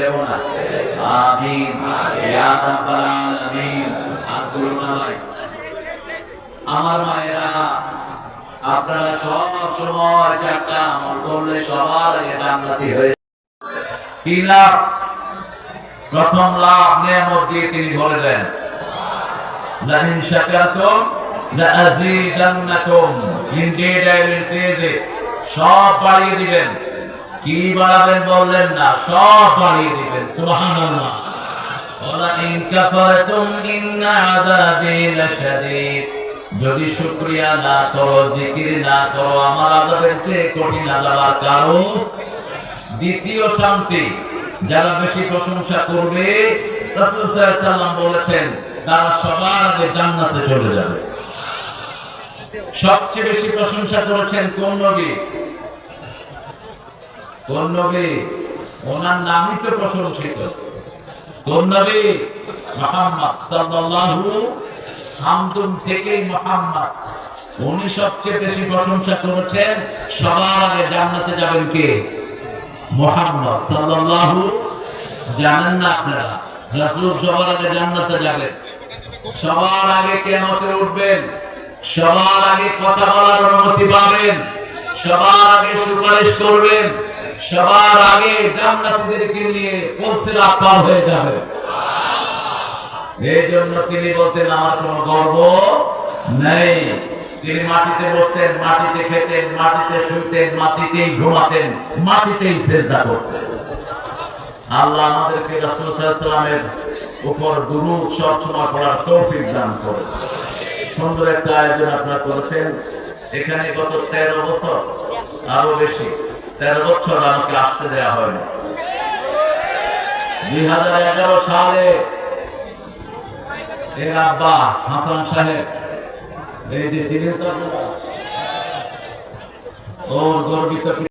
দেব না। আমিন। ইয়া রাব্বাল আলামিন। আব্দুল মালিক। আমার মায়েরা, আপনারা সব সময় চারটা আমল করলে সবার আগে জান্নাতি হয়ে কি লাভ? প্রথম লাভ নিয়ামত দিয়ে তিনি বলে দেন লাহিন লাইন শাকারতুম লাআযীদান্নাকুম। ইনডিড আই উইল প্রেজ সব বাড়িয়ে দিবেন। কি বাড়াবেন বললেন না সব বাড়িয়ে দিবেন সুবহানাল্লাহ ولئن كفرتم إن عذابي لشديد যদি শুকরিয়া না করো জিকির না করো আমার আযাবের চেয়ে কঠিন আযাব আর কারো দ্বিতীয় শান্তি যারা বেশি প্রশংসা করবে রাসূল সাল্লাল্লাহু আলাইহি সাল্লাম বলেছেন তারা সবার আগে জান্নাতে চলে যাবে সবচেয়ে বেশি প্রশংসা করেছেন কোন নবী কোন ওনার নামই তো প্রশংসিত কোন নবী মুহাম্মদ সাল্লাল্লাহু হামদুম থেকেই মুহাম্মদ। উনি সবচেয়ে বেশি প্রশংসা করেছেন, সবার আগে জান্নাতে যাবেন কে? মোহাম্মদ সাল্লাল্লাহু জানেন না আপনারা, রাসূল সবার আগে জান্নাতে যাবেন। সবার আগে কিয়ামতে উঠবেন, সবার আগে কথা বলার অনুমতি পাবেন, সবার আগে সুপারিশ করবেন সবার আগে জান্নাতীদেরকে নিয়ে পৌঁছরা পার হয়ে যাবে। এই জন্য তিনি বলতেন, আমার কোনো গর্ব নেই। তিনি মাটিতে বসতেন, মাটিতে খেতেন, মাটিতে শুইতেন, মাটিতেই ঘুমাতেন, মাটিতেই চেষ্টা করতেন। আল্লাহ আমাদেরকে রাসূলের উপর সব সময় পড়ার তৌফিক দান করে সুন্দর একটা আয়োজন আপনারা করেছেন। এখানে গত তেরো বছর আরও বেশি তেরো বছর আমাকে আসতে দেওয়া হয়নি। দুই হাজার এগারো সালে এর আব্বা হাসান সাহেব, এই যে ওর গর্বিত